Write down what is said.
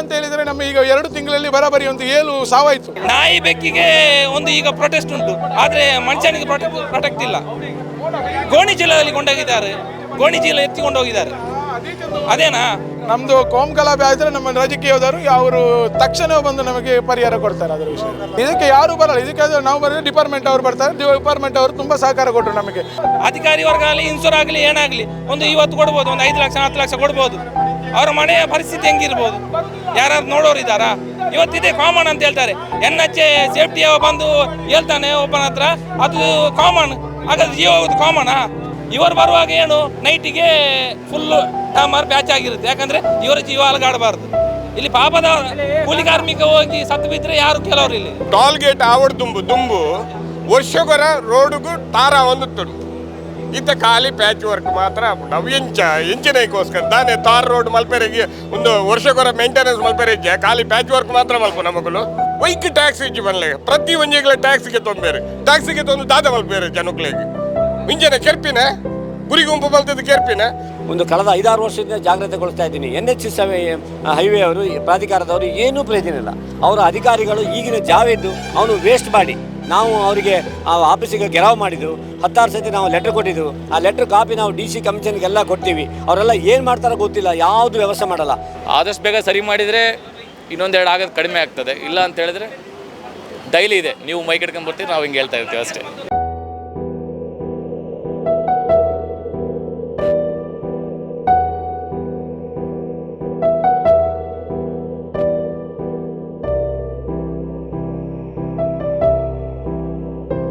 ಅಂತ ಹೇಳಿದ್ರೆ ನಮ್ಮ ಈಗ ಎರಡು ತಿಂಗಳಲ್ಲಿ ಬರಾಬರಿ ಒಂದು ಏಳು ಸಾವಾಯಿತು. ನಾಯಿ ಬೆಕ್ಕಿಗೆ ಒಂದು ಈಗ ಪ್ರೊಟೆಸ್ಟ್ ಉಂಟು. ಆದರೆ ಮನುಷ್ಯನಿಗೆ ಪ್ರೊಟೆಕ್ಟ್ ಪ್ರೊಟೆಕ್ಟ್ ಇಲ್ಲ. ಗೋಣಿ ಚೀಲದಲ್ಲಿ ಕೊಂಡೋಗಿದ್ದಾರೆ ಗೋಣಿ ಚೀಲ ಎತ್ತಿಕೊಂಡು ಹೋಗಿದ್ದಾರೆ ಅದೇನಾ? ನಮ್ದು ಕೋಮ್ ಗಲಾಭೆ ಆದರೆ ನಮ್ಮ ರಾಜಕೀಯದವರು ಅವರು ತಕ್ಷಣ ಬಂದು ನಮಗೆ ಪರಿಹಾರ ಕೊಡ್ತಾರೆ ಅದರ ವಿಷಯ. ಇದಕ್ಕೆ ಯಾರು ಬರಲ್ಲ. ಇದಕ್ಕೆ ನಾವು ಬರೋದು ಡಿಪಾರ್ಟ್ಮೆಂಟ್ ಅವರು ಬರ್ತಾರೆ. ಡಿಪಾರ್ಟ್ಮೆಂಟ್ ಅವರು ತುಂಬಾ ಸಹಕಾರ ಕೊಟ್ಟರು ನಮಗೆ. ಅಧಿಕಾರಿ ವರ್ಗ ಆಗಲಿ ಇನ್ಸೂರ್ ಆಗಲಿ, ಏನಾಗಲಿ, ಒಂದು ಇವತ್ತು ಕೊಡ್ಬೋದು, ಒಂದು ಐದು ಲಕ್ಷ ಹತ್ತು ಲಕ್ಷ ಕೊಡ್ಬೋದು. ಅವರ ಮನೆಯ ಪರಿಸ್ಥಿತಿ ಹೆಂಗಿರ್ಬೋದು? ಯಾರು ನೋಡೋರು ಇದ್ದಾರಾ? ಇವತ್ತಿದೆ ಕಾಮನ್ ಅಂತ ಹೇಳ್ತಾರೆ. ಎನ್ ಎಚ್ ಸೇಫ್ಟಿ ಬಂದು ಹೇಳ್ತಾನೆ ಒಬ್ಬನ ಹತ್ರ, ಅದು ಕಾಮನ್ ಹಾಗಾದ್ರೆ ಜೀವ ಕಾಮನ್ ಇವರು ಬರುವಾಗ ಏನು? ನೈಟಿಗೆ ಫುಲ್ ಡಾಮರ್ ಬ್ಯಾಚ್ ಆಗಿರುತ್ತೆ. ಯಾಕಂದ್ರೆ ಇವರ ಜೀವ ಅಲಗಾಡಬಾರ್ದು. ಇಲ್ಲಿ ಪಾಪದ ಕೂಲಿ ಕಾರ್ಮಿಕ ಹೋಗಿ ಸತ್ತು ಬಿದ್ರೆ ಯಾರು ಕೆಲವರು ಇಲ್ಲಿ? ಟೋಲ್ ಗೇಟ್ ಆವಡ್ ತುಂಬು ತುಂಬು ವರ್ಷಗೊರ ರೋಡ್ಗೂ ತಾರ ಒಂದುತ್ತುಂಡು ಇತ್ತ ಖಾಲಿ ಪ್ಯಾಚ್ ವರ್ಕ್ ಮಾತ್ರ ನಾವು ಎಂಚ ಎಂಚಿನೈಕೋಸ್ಕರ ತಾನೇ ತಾರ್ ರೋಡ್ ಮಲ್ಪೆರೆಗೆ ಒಂದು ವರ್ಷಕ್ಕೊರ ಮೇಂಟೆನೆನ್ಸ್ ಮಲ್ಪೆರೆಗೆ ಖಾಲಿ ಪ್ಯಾಚ್ ವರ್ಕ್ ಮಾತ್ರ ಮಲ್ಪ ನಮಗಲು. ವೈಕ್ ಟ್ಯಾಕ್ಸ್ ಇಜ್ಜಿ ಬನ್ಲೆ ಪ್ರತಿ ಒಂಜಿಗಳ ಟ್ಯಾಕ್ಸ್ಗೆ ತೊಂಬೇರೆ. ಟ್ಯಾಕ್ಸಿಗೆ ತೊಂದು ದಾದ ಮಲ್ಪೇರೆ ಜನಗಳಿಗೆ ಮಿಂಚನೆ ಕೆರ್ಪಿನ ಗುರಿ ಗುಂಪು ಬಲ್ತದ ಕೆರ್ಪಿನ. ಒಂದು ಕಳೆದ ಐದಾರು ವರ್ಷದಿಂದ ಜಾಗ್ರತೆಗೊಳಿಸ್ತಾ ಇದ್ದೀನಿ. ಎನ್ ಎಚ್ ಹೈವೇ ಅವರು, ಪ್ರಾಧಿಕಾರದವರು ಏನೂ ಪ್ರಯೋಜನ ಇಲ್ಲ. ಅವರ ಅಧಿಕಾರಿಗಳು ಈಗಿನ ಜಾವೆದ್ದು ಅವನು ವೇಸ್ಟ್ ಮಾಡಿ. ನಾವು ಅವರಿಗೆ ಆ ಆಫೀಸಿಗೆ ಗೆರಾವ್ ಮಾಡಿದ್ದು, ಹತ್ತಾರು ಸತಿ ನಾವು ಲೆಟ್ರ್ ಕೊಟ್ಟಿದ್ದು. ಆ ಲೆಟ್ರ್ ಕಾಪಿ ನಾವು ಡಿ ಸಿ ಕಮಿಷನ್ಗೆಲ್ಲ ಕೊಡ್ತೀವಿ. ಅವರೆಲ್ಲ ಏನು ಮಾಡ್ತಾರೋ ಗೊತ್ತಿಲ್ಲ, ಯಾವುದು ವ್ಯವಸ್ಥೆ ಮಾಡಲ್ಲ. ಆದಷ್ಟು ಬೇಗ ಸರಿ ಮಾಡಿದರೆ ಇನ್ನೊಂದೆರಡು ಆಗೋದು ಕಡಿಮೆ ಆಗ್ತದೆ. ಇಲ್ಲ ಅಂತ ಹೇಳಿದ್ರೆ ಡೈಲಿ ಇದೆ. ನೀವು ಮೈ ಬರ್ತೀರಿ, ನಾವು ಹಿಂಗೆ ಹೇಳ್ತಾ ಇರ್ತೀವಿ ಅಷ್ಟೇ.